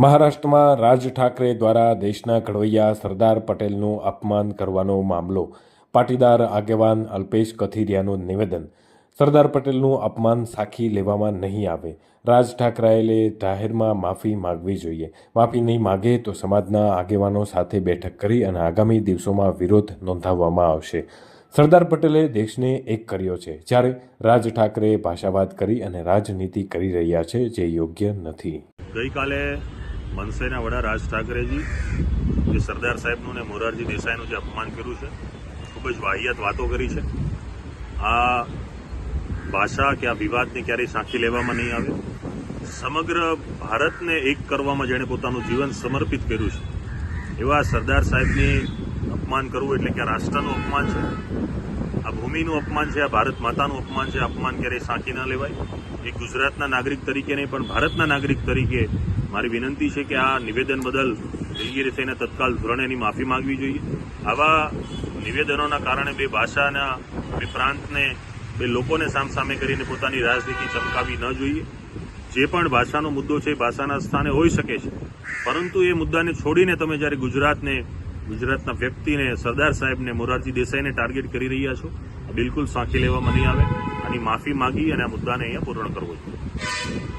મહારાષ્ટ્રમાં રાજ ઠાકરે દ્વારા દેશના ઘડવૈયા સરદાર પટેલનું અપમાન કરવાનો મામલો. પાટીદાર આગેવાન અલ્પેશ કથિરિયાનું નિવેદન. સરદાર પટેલનું અપમાન સાખી લેવામાં નહીં આવે. રાજ ઠાકરેએ જાહેરમાં માફી માગવી જોઈએ. માફી નહીં માગે તો સમાજના આગેવાનો સાથે બેઠક કરી અને આગામી દિવસોમાં વિરોધ નોંધાવવામાં આવશે. સરદાર પટેલે દેશને એક કર્યો છે. જ્યારે રાજ ઠાકરે ભાષાવાદ કરી અને રાજનીતિ કરી રહ્યા છે, જે યોગ્ય નથી. ગઈકાલે મનસેના વડા રાજ ઠાકરેજી, જે સરદાર સાહેબનું ને મોરારજી દેસાઈનું જે અપમાન કર્યું છે, ખૂબ જ વાહિયાત વાતો કરી છે. આ ભાષા કે આ વિવાદને ક્યારેય સાંખી લેવામાં નહીં આવે. સમગ્ર ભારતને એક કરવામાં જેણે પોતાનું જીવન સમર્પિત કર્યું છે. એવા સરદાર સાહેબની અપમાન કરવું એટલે કે રાષ્ટ્રનું અપમાન છે. ભૂમિનું અપમાન છે, આ ભારત માતાનું અપમાન છે, અપમાન ક્યારેય સાંકી ન લેવાય. એ ગુજરાતના નાગરિક તરીકે નહીં, પણ ભારતના નાગરિક તરીકે મારી વિનંતી છે કે આ નિવેદન બદલ દિલગીરી થઈને તત્કાલ ધોરણે એની માફી માંગવી જોઈએ. આવા નિવેદનોના કારણે બે ભાષાના, બે પ્રાંતને, બે લોકોને સામસામે કરીને પોતાની રાજનીતિ ચમકાવી ન જોઈએ. જે પણ ભાષાનો મુદ્દો છે, એ ભાષાના સ્થાને હોઈ શકે છે. પરંતુ એ મુદ્દાને છોડીને તમે જ્યારે ગુજરાતને, ગુજરાતના વ્યક્તિને, સરદાર સાહેબને, મોરારજી દેસાઈને ટાર્ગેટ કરી રહ્યા છો બિલકુલ સાંખી લેવામાં નહીં આવે. આની માફી માગી અને આ મુદ્દાને અહીંયા પૂર્ણ કરવો જોઈએ